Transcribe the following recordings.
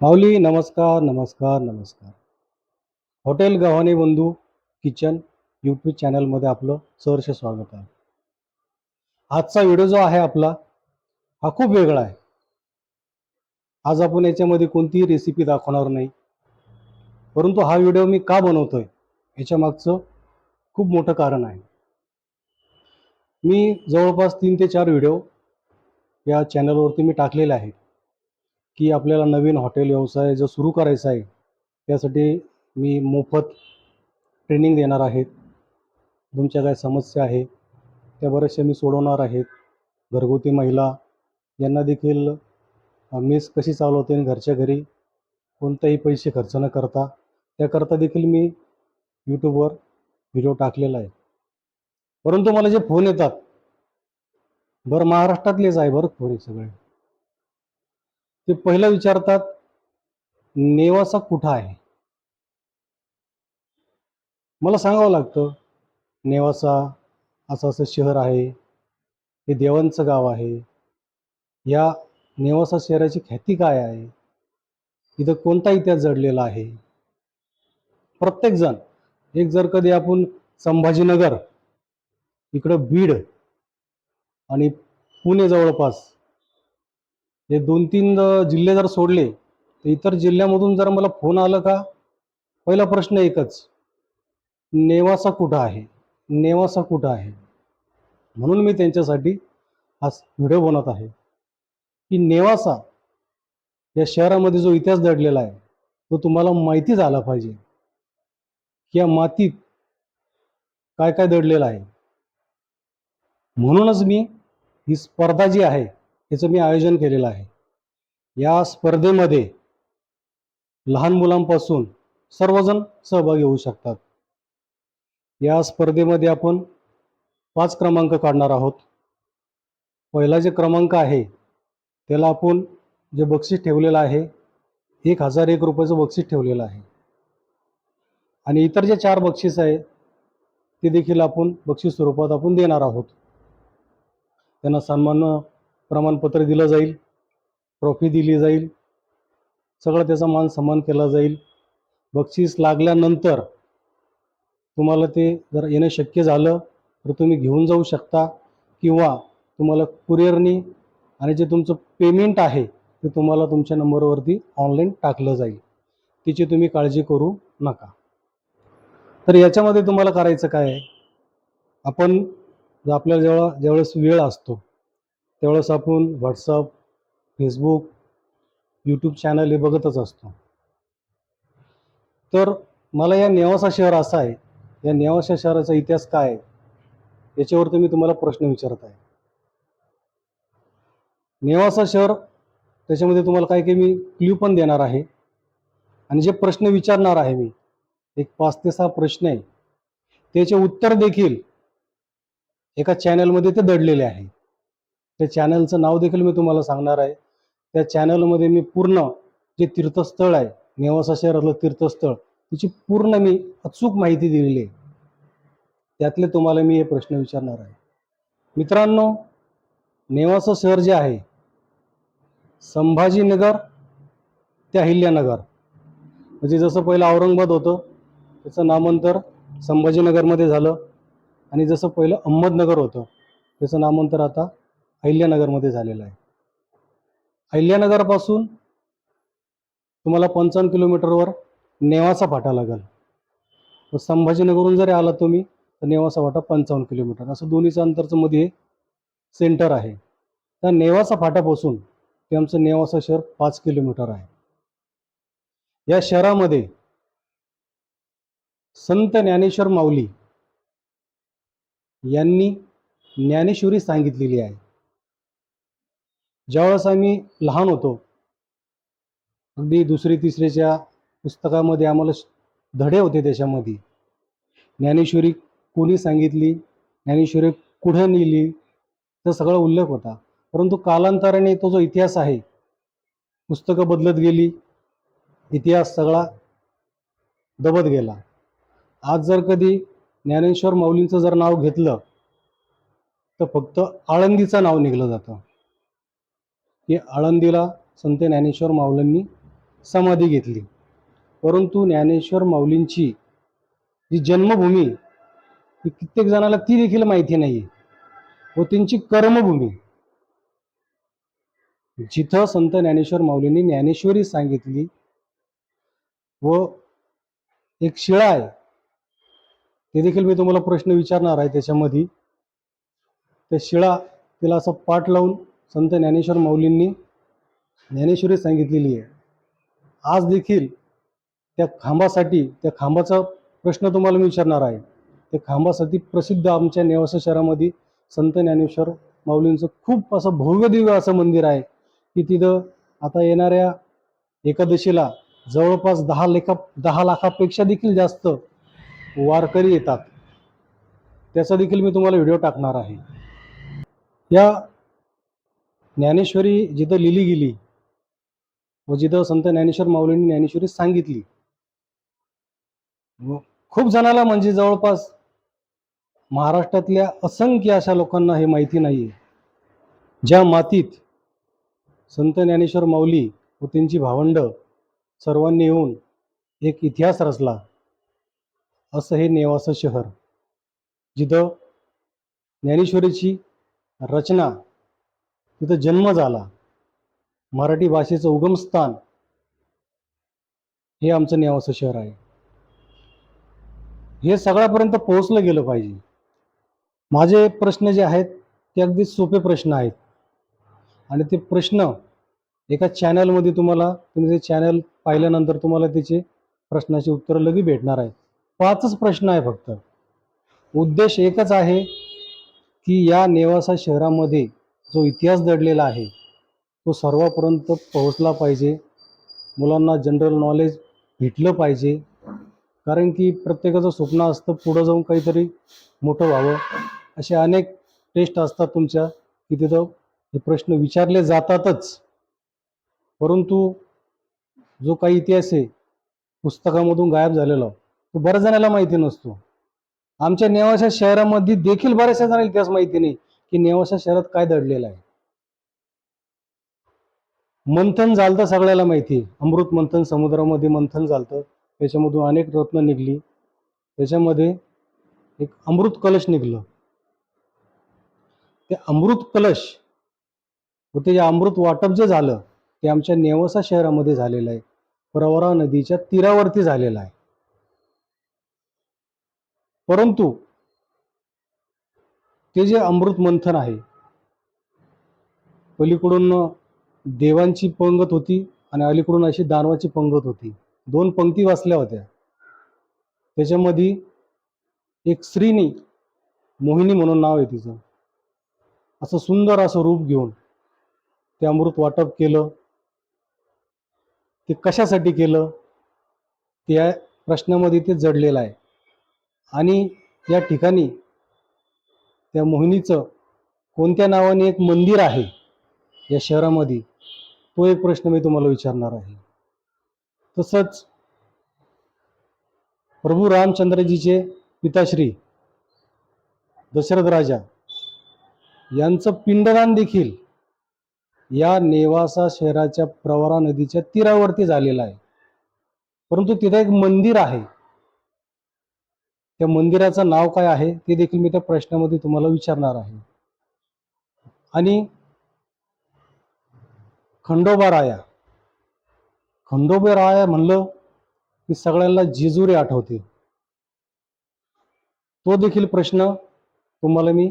माऊली नमस्कार नमस्कार नमस्कार. हॉटेल गव्हाणे बंधू किचन यूट्यूब चॅनलमध्ये आपलं सहर्ष स्वागत आहे. आजचा व्हिडिओ जो आहे आपला हा खूप वेगळा आहे. आज आपण याच्यामध्ये कोणतीही रेसिपी दाखवणार नाही. परंतु हा व्हिडिओ मी का बनवतोय याच्या मागचं खूप मोठं कारण आहे. मी जवळपास तीन ते चार व्हिडिओ या चॅनलवरती मी टाकलेले आहेत. की आपल्याला नवीन हॉटेल व्यवसाय जो सुरू करायचा आहे त्यासाठी मी मोफत ट्रेनिंग देणार आहेत. तुमच्या काय समस्या आहे त्या बऱ्याचशा मी सोडवणार आहेत. घरगुती महिला यांना देखील मेस कशी चालवते आणि घरच्या घरी कोणताही पैसे खर्च न करता त्याकरता देखील मी यूट्यूबवर व्हिडिओ टाकलेला आहे. परंतु मला जे फोन येतात बरं महाराष्ट्रातलेच आहे बरं फोन हे सगळे. ते पहिलं विचारतात नेवासा कुठं आहे? मला सांगावं लागतं नेवासा असं असं शहर आहे हे देवांचं गाव आहे या नेवासा शहराची ख्याती काय आहे? इथं कोणता इतिहास जडलेला आहे. प्रत्येकजण एक जर कधी आपण संभाजीनगर इकडं बीड आणि पुणे जवळपास हे दोन तीन जिल्हे जर सोडले तर इतर जिल्ह्यामधून जर मला फोन आला का? पहिला प्रश्न एकच. नेवासा कुठं आहे? नेवासा कुठं आहे? म्हणून मी त्यांच्यासाठी हा व्हिडिओ बनवत आहे. की नेवासा या शहरामध्ये जो इतिहास दडलेला आहे तो तुम्हाला माहिती झाला पाहिजे. की या मातीत काय काय दडलेलं आहे? म्हणूनच मी ही स्पर्धा जी आहे याचं मी आयोजन केलेलं आहे. या स्पर्धेमध्ये लहान मुलांपासून सर्वजण सहभागी होऊ शकतात. या स्पर्धेमध्ये आपण पाच क्रमांक काढणार आहोत. पहिला जे क्रमांक आहे त्याला आपण जे बक्षीस ठेवलेलं आहे एक हजार एक रुपयाचं बक्षीस ठेवलेलं आहे. आणि इतर जे चार बक्षीस आहे ते देखील आपण बक्षीस स्वरूपात आपण देणार आहोत. त्यांना सन्मान प्रमाणपत्र दिलं जाईल ट्रॉफी दिली जाईल सगळं त्याचा मान सन्मान केला जाईल. बक्षीस लागल्यानंतर तुम्हाला ते जर येणं शक्य झालं तर तुम्ही घेऊन जाऊ शकता किंवा तुम्हाला कुरिअरनी आणि जे तुमचं पेमेंट आहे ते तुम्हाला तुमच्या नंबरवरती ऑनलाईन टाकलं जाईल. तिची तुम्ही काळजी करू नका. तर याच्यामध्ये तुम्हाला करायचं काय आहे? आपण जर आपल्याला जेव्हा ज्यावेळेस वेळ असतो त्यावेळेस आपण व्हॉट्सअप फेसबुक यूट्यूब चॅनल हे बघतच असतो. तर मला या नेवासा शहर असा आहे या नेवासा शहराचा इतिहास काय आहे याच्यावरती मी तुम्हाला प्रश्न विचारत आहे. नेवासा शहर त्याच्यामध्ये तुम्हाला काय काही मी क्ल्यू पण देणार आहे. आणि जे प्रश्न विचारणार आहे मी एक पाच ते सहा प्रश्न आहे त्याचे उत्तर देखील एका चॅनलमध्ये ते दडलेले आहे त्या चॅनलचं नाव देखील मी तुम्हाला सांगणार आहे. त्या चॅनलमध्ये मी पूर्ण जे तीर्थस्थळ आहे नेवासा शहरातलं तीर्थस्थळ त्याची पूर्ण मी अचूक माहिती दिलेली आहे. त्यातले तुम्हाला मी हे प्रश्न विचारणार आहे. मित्रांनो नेवासा शहर जे आहे संभाजीनगर ते अहिल्यानगर. म्हणजे जसं पहिलं औरंगाबाद होतं त्याचं नामांतर संभाजीनगरमध्ये झालं. आणि जसं पहिलं अहमदनगर होतं त्याचं नामांतर आता अहिल्यानगरमध्ये झालेला आहे. अहिल्यानगरपासून तुम्हाला पंचावन्न किलोमीटरवर नेवासा फाटा लागेल. व संभाजीनगरहून जरी आला तुम्ही तर नेवासा फाटा पंचावन्न किलोमीटर. असं दोन्हीचं अंतरचं मध्ये सेंटर आहे. त्या नेवासा फाटापासून ते आमचं नेवासा शहर पाच किलोमीटर आहे. या शहरामध्ये संत ज्ञानेश्वर माऊली यांनी ज्ञानेश्वरी सांगितलेली आहे. ज्यावेळेस आम्ही लहान होतो अगदी दुसरी तिसरीच्या पुस्तकामध्ये आम्हाला धडे होते त्याच्यामध्ये. ज्ञानेश्वरी कोणी सांगितली ज्ञानेश्वरी कुठं नेली तर सगळा उल्लेख होता. परंतु कालांतराने तो जो इतिहास आहे पुस्तकं बदलत गेली इतिहास सगळा दबत गेला. आज जर कधी ज्ञानेश्वर माऊलींचं जर नाव घेतलं तर फक्त आळंदीचं नाव निघलं जातं. की आळंदीला संत ज्ञानेश्वर माऊलींनी समाधी घेतली. परंतु ज्ञानेश्वर माऊलींची जी जन्मभूमी ही कित्येक जणाला ती देखील माहिती नाही व त्यांची कर्मभूमी. जिथं संत ज्ञानेश्वर माऊलींनी ज्ञानेश्वरी सांगितली व एक शिळा आहे ते देखील मी तुम्हाला प्रश्न विचारणार आहे त्याच्यामध्ये. त्या शिळा तिला असं पाठ लावून संत ज्ञानेश्वर माऊलींनी ज्ञानेश्वरी सांगितलेली आहे. आज देखील त्या खांबासाठी त्या खांबाचा प्रश्न तुम्हाला मी विचारणार आहे. त्या खांबासाठी प्रसिद्ध आमच्या नेवासा शहरामध्ये संत ज्ञानेश्वर माऊलींचं खूप असं भव्यदिव्य असं मंदिर आहे की तिथं आता येणाऱ्या एकादशीला जवळपास दहा लेखा दहा लाखापेक्षा देखील जास्त वारकरी येतात. त्याचा देखील मी तुम्हाला व्हिडिओ टाकणार आहे. या ज्ञानेश्वरी जिथं लिहिली गेली व जिथं संत ज्ञानेश्वर माऊलींनी ज्ञानेश्वरी सांगितली. खूप जणाला म्हणजे जवळपास महाराष्ट्रातल्या असंख्य अशा लोकांना हे माहिती नाही आहे ज्या मातीत संत ज्ञानेश्वर माऊली व त्यांची भावंड सर्वांनी येऊन एक इतिहास रचला असं हे नेवासं शहर. जिथं ज्ञानेश्वरीची रचना तिथं जन्म झाला. मराठी भाषेचं उगमस्थान हे आमचं नेवासं शहर आहे. हे सगळ्यापर्यंत पोहोचलं गेलं पाहिजे. माझे प्रश्न जे आहेत ते अगदी सोपे प्रश्न आहेत. आणि ते प्रश्न एका चॅनलमध्ये तुम्हाला तुम्ही ते चॅनल पाहिल्यानंतर तुम्हाला त्याचे प्रश्नाची उत्तरं लगेच भेटणार आहेत पाचच प्रश्न आहे फक्त. उद्देश एकच आहे की या नेवासा शहरामध्ये जो इतिहास दडलेला आहे तो सर्वापर्यंत पोहोचला पाहिजे. मुलांना जनरल नॉलेज भेटलं पाहिजे. कारण की प्रत्येकाचं स्वप्न असतं पुढं जाऊन काहीतरी मोठं व्हावं. असे अनेक टेस्ट असतात तुमच्या की तिथं हे प्रश्न विचारले जातातच. परंतु जो काही इतिहास आहे पुस्तकामधून गायब झालेला तो बऱ्याच जणाला माहिती नसतो. आमच्या नेवासा शहरामध्ये देखील बऱ्याचशा जणांना इतिहास माहिती नाही. की नेवासा शहरात काय दडलेलं आहे? मंथन झालं सगळ्याला माहिती. अमृत मंथन समुद्रामध्ये मंथन झालं त्याच्यामधून अनेक रत्न निघली. त्याच्यामध्ये एक अमृत कलश निघलं. ते अमृत कलश व ते जे अमृत वाटप जे झालं ते आमच्या नेवासा शहरामध्ये झालेलं आहे. प्रवरा नदीच्या तीरावरती झालेलं आहे. परंतु ते जे अमृत मंथन आहे पलीकडून देवांची पंगत होती आणि अलीकडून अशी दानवाची पंगत होती. दोन पंक्ती वाचल्या होत्या. त्याच्यामध्ये एक स्त्रीनी मोहिनी म्हणून नाव आहे तिचं. असं सुंदर असं रूप घेऊन ते अमृत वाटप केलं. ते कशासाठी केलं? त्या प्रश्नामध्ये ते जडलेलं आहे. आणि या ठिकाणी त्या मोहिनीचं कोणत्या नावाने एक मंदिर आहे या शहरामध्ये? तो एक प्रश्न मी तुम्हाला विचारणार आहे. तसंच प्रभू रामचंद्रजीचे पिताश्री दशरथ राजा यांचं पिंडदान देखील या नेवासा शहराच्या प्रवरा नदीच्या तीरावरती झालेलं आहे. परंतु तिथे एक मंदिर आहे. त्या मंदिराचं नाव काय आहे ते देखील मी त्या प्रश्नामध्ये तुम्हाला विचारणार आहे. आणि खंडोबा राया. खंडोबा राया म्हणलं की सगळ्यांना जेजुरी आठवते. तो देखील प्रश्न तुम्हाला मी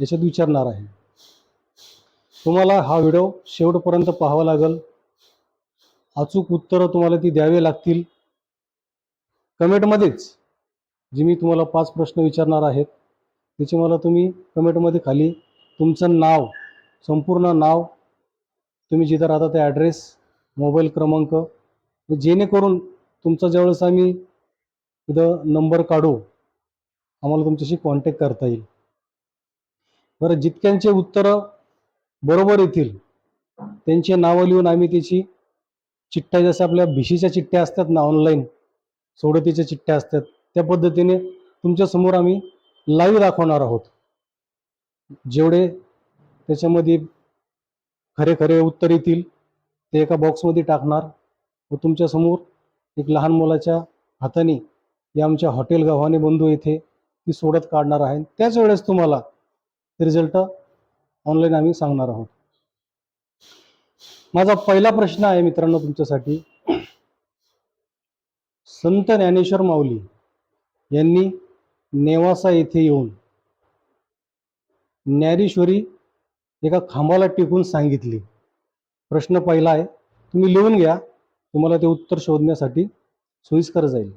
याच्यात विचारणार आहे. तुम्हाला हा व्हिडिओ शेवटपर्यंत पाहावा लागेल. अचूक उत्तरं तुम्हाला ती द्यावी लागतील. कमेंटमध्येच जी मी तुम्हाला पाच प्रश्न विचारणार आहेत त्याची मला तुम्ही कमेंटमध्ये खाली तुमचं नाव संपूर्ण नाव तुम्ही जिथं राहता ते ॲड्रेस मोबाईल क्रमांक जेणेकरून तुमचा ज्यावेळेस आम्ही इथं नंबर काढू आम्हाला तुमच्याशी कॉन्टॅक्ट करता येईल. बरं जितक्यांचे उत्तरं बरोबर येतील त्यांचे नावं लिहून आम्ही त्याची चिठ्ठ्या जसं आपल्या भिशीच्या चिठ्ठ्या असतात ना ऑनलाईन सोडतीच्या चिठ्ठ्या असतात त्या पद्धतीने तुमच्यासमोर आम्ही लाईव्ह दाखवणार आहोत. जेवढे त्याच्यामध्ये खरे खरे उत्तर येतील ते एका बॉक्समध्ये टाकणार व तुमच्यासमोर एक लहान मुलाच्या हाताने या आमच्या हॉटेल गव्हाणे बंधू येथे ती सोडत काढणार आहे. त्याच वेळेस तुम्हाला रिझल्ट ऑनलाईन आम्ही सांगणार आहोत. माझा पहिला प्रश्न आहे मित्रांनो तुमच्यासाठी. संत ज्ञानेश्वर माऊली यांनी नेवासा येथे येऊन ज्ञानेश्वरी एका खांबाला टिकून सांगितली. प्रश्न पहिला आहे तुम्ही लिहून घ्या तुम्हाला ते उत्तर शोधण्यासाठी सोयीस्कर जाईल.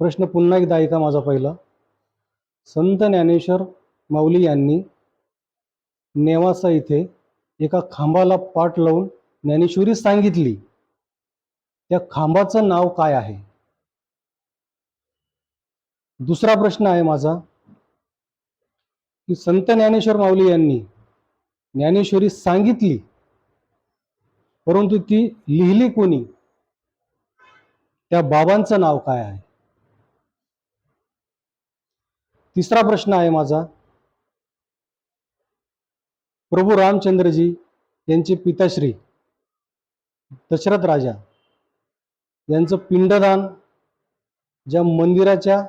प्रश्न पुन्हा एकदा ऐका माझा पहिला. संत ज्ञानेश्वर माऊली यांनी नेवासा इथे एका खांबाला पाठ लावून ज्ञानेश्वरी सांगितली त्या खांबाचं नाव काय आहे? दुसरा प्रश्न आहे माझा की संत ज्ञानेश्वर माऊली यांनी ज्ञानेश्वरी सांगितली परंतु ती लिहिली कोणी? त्या बाबांचं नाव काय आहे? तिसरा प्रश्न आहे माझा प्रभू रामचंद्रजी यांचे पिताश्री दशरथ राजा यांचं पिंडदान ज्या मंदिराच्या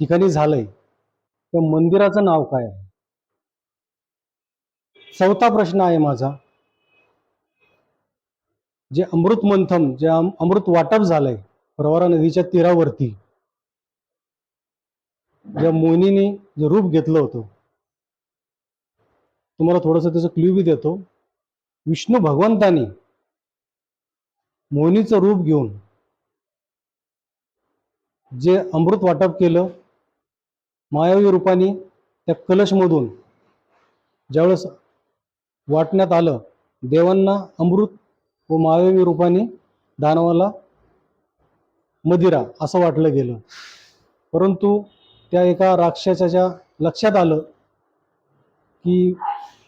ठिकाणी झालंय. त्या मंदिराचं नाव काय आहे? चौथा प्रश्न आहे माझा. जे अमृत मंथन जे अमृत वाटप झालंय प्रवरा नदीच्या तीरावरती ज्या मोहिनीने जे रूप घेतलं होतं तुम्हाला थोडस त्याचं क्ल्यू बी देतो. विष्णू भगवंतानी मोहिनीचं रूप घेऊन जे अमृत वाटप केलं मायावी रूपाने त्या कलशमधून ज्यावेळेस वाटण्यात आलं देवांना अमृत व मायावी रूपाने दानवाला मदिरा असं वाटलं गेलं. परंतु त्या एका राक्षसाच्या लक्षात आलं की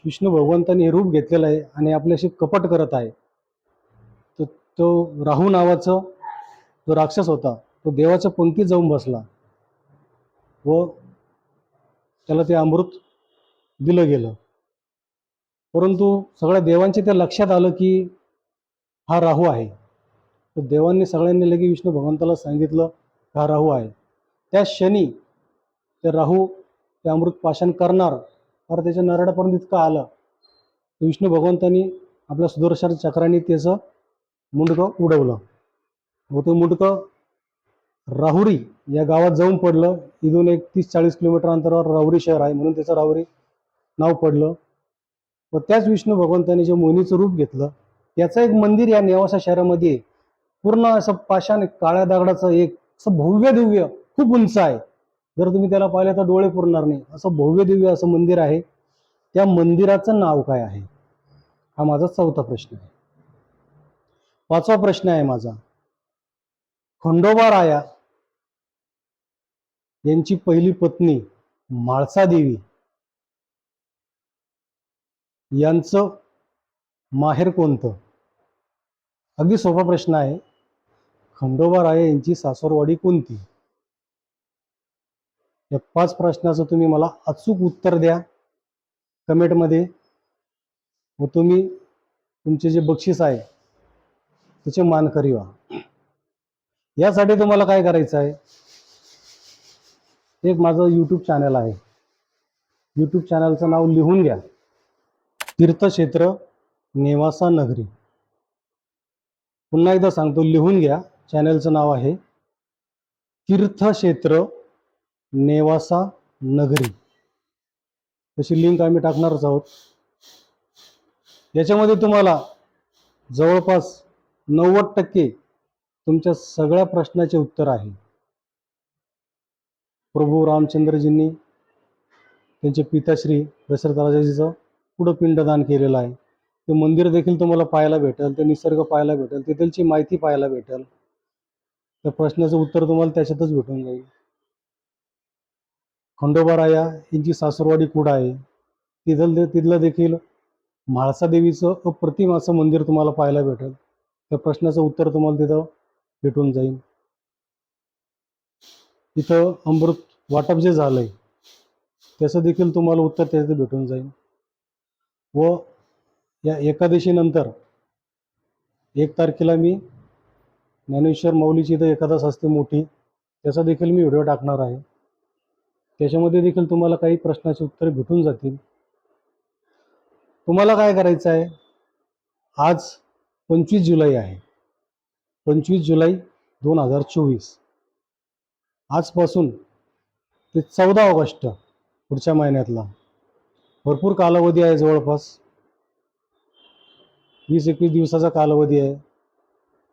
विष्णू भगवंताने हे रूप घेतलेलं आहे आणि आपल्याशी कपट करत आहे तर तो राहू नावाचं जो राक्षस होता तो देवाच्या पंक्तीत जाऊन बसला व त्याला ते अमृत दिलं गेलं. परंतु सगळ्या देवांचे त्या लक्षात आलं की हा राहू आहे. तर देवांनी सगळ्यांनी लगे विष्णू भगवंताला सांगितलं की हा राहू आहे. त्या क्षणी ते राहू ते अमृत पाषाण करणार तर त्याच्या नरड्यापर्यंत इतकं आलं. तर विष्णू भगवंतानी आपल्या सुदर्शन चक्राने त्याचं मुंडकं उडवलं. व ते मुंडकं राहुरी या गावात जाऊन पडलं. इथून एक तीस चाळीस किलोमीटर अंतरावर राहुरी शहर आहे म्हणून त्याचं राहुरी नाव पडलं. व त्याच विष्णू भगवंताने जे मोहिनीचं रूप घेतलं त्याचं एक मंदिर या नेवासा शहरामध्ये पूर्ण असं पाषाण काळ्या दगडाचं एक असं भव्य दिव्य खूप उंच आहे. जर तुम्ही त्याला पाहिलं तर डोळे पुरणार नाही. असं भव्य दिव्य असं मंदिर आहे. त्या मंदिराचं नाव काय आहे? हा माझा चौथा प्रश्न आहे. पाचवा प्रश्न आहे माझा. खंडोबा राया यांची पहिली पत्नी म्हाळसा देवी. यांचं माहेर कोणतं? अगदी सोपा प्रश्न आहे. खंडोबा राय यांची सासरवाडी कोणती? या पाच प्रश्नाचं तुम्ही मला अचूक उत्तर द्या. कमेंटमध्ये व तुम्ही तुमचे जे बक्षीस आहे त्याचे मान व्हा. यासाठी तुम्हाला काय करायचं आहे? एक माझं यूट्यूब चॅनल आहे. यूट्यूब चॅनलचं नाव लिहून घ्या. तीर्थक्षेत्र नेवासा नगरी. पुन्हा एकदा सांगतो लिहून घ्या. चॅनलचं नाव आहे तीर्थक्षेत्र नेवासा नगरी. तशी लिंक आम्ही टाकणारच आहोत. याच्यामध्ये तुम्हाला जवळपास नव्वद टक्के तुमच्या सगळ्या प्रश्नाचे उत्तर आहे. प्रभू रामचंद्रजींनी त्यांचे पिताश्री दशरथ राजाजीचं पुढं पिंडदान केलेलं आहे. ते मंदिर देखील तुम्हाला पाहायला भेटेल ते निसर्ग पाहायला भेटेल तिथलची माहिती पाहायला भेटेल. त्या प्रश्नाचं उत्तर तुम्हाला त्याच्यातच भेटून जाईल. खंडोबा राया यांची सासरवाडी कुठं आहे? तिथलं तिथलं देखील म्हाळसादेवीचं अप्रतिम असं मंदिर तुम्हाला पाहायला भेटेल. त्या प्रश्नाचं उत्तर तुम्हाला तिथं भेटून जाईल. इथं अमृत वाटप जे झालं आहे त्याचं देखील तुम्हाला उत्तर त्याचं भेटून जाईल. व या एकादशीनंतर एक तारखेला मी ज्ञानेश्वर माऊलीची इथं एकादश असते मोठी त्याचा देखील मी व्हिडिओ टाकणार आहे. त्याच्यामध्ये देखील तुम्हाला काही प्रश्नाची उत्तरे भेटून जातील. तुम्हाला काय करायचं आहे? आज पंचवीस जुलै आहे. पंचवीस जुलै दोन हजार चोवीस. आजपासून ते चौदा ऑगस्ट पुढच्या महिन्यातला. भरपूर कालावधी आहे जवळपास. वीस एकवीस दिवसाचा कालावधी आहे.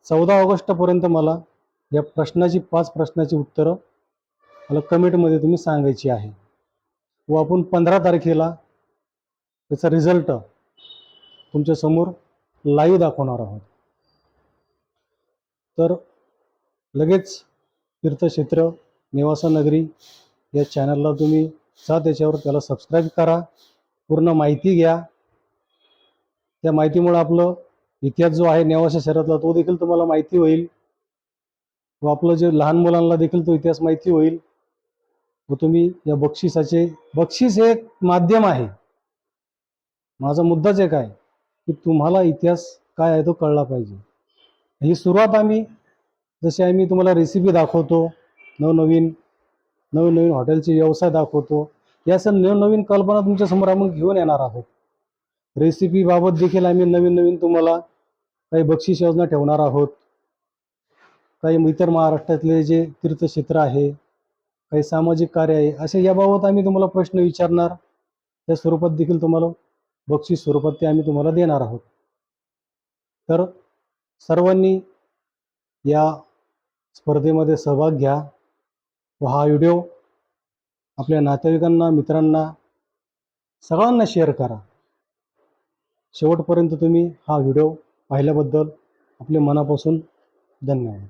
चौदा ऑगस्टपर्यंत मला या प्रश्नाची पाच प्रश्नाची उत्तरं मला कमेंटमध्ये तुम्ही सांगायची आहे. व आपण पंधरा तारखेला त्याचा रिझल्ट तुमच्यासमोर लाईव्ह दाखवणार आहोत. तर लगेच तीर्थक्षेत्र निवासा नगरी या चॅनलला तुम्ही जा त्याच्यावर त्याला सबस्क्राईब करा. पूर्ण माहिती घ्या. त्या माहितीमुळे आपलं इतिहास जो आहे नेवाशा शहरातला तो देखील तुम्हाला माहिती होईल. व आपलं जे लहान मुलांना देखील तो इतिहास माहिती होईल. व तुम्ही या बक्षिसाचे बक्षीस हे एक माध्यम आहे. माझा मुद्दाच एक आहे की तुम्हाला इतिहास काय आहे तो कळला पाहिजे. ही सुरुवात आम्ही जशी आम्ही तुम्हाला रेसिपी दाखवतो नवनवीन नवीन नवीन हॉटेलचे व्यवसाय दाखवतो. या सर्व नवनवीन कल्पना तुमच्यासमोर आपण घेऊन येणार आहोत. रेसिपीबाबत देखील आम्ही नवीन नवीन तुम्हाला काही बक्षीस योजना ठेवणार आहोत. काही इतर महाराष्ट्रातले जे तीर्थक्षेत्र आहे काही सामाजिक कार्य आहे असे याबाबत आम्ही तुम्हाला प्रश्न विचारणार. त्या स्वरूपात देखील तुम्हाला बक्षीस स्वरूपात ते आम्ही तुम्हाला देणार आहोत. तर सर्वांनी या स्पर्धेमध्ये सहभाग घ्या. व हा व्हिडिओ आपल्या नातेवाईकांना मित्रांना सगळ्यांना शेअर करा. शेवटपर्यंत तुम्ही हा व्हिडिओ पाहिल्याबद्दल आपले मनापासून धन्यवाद.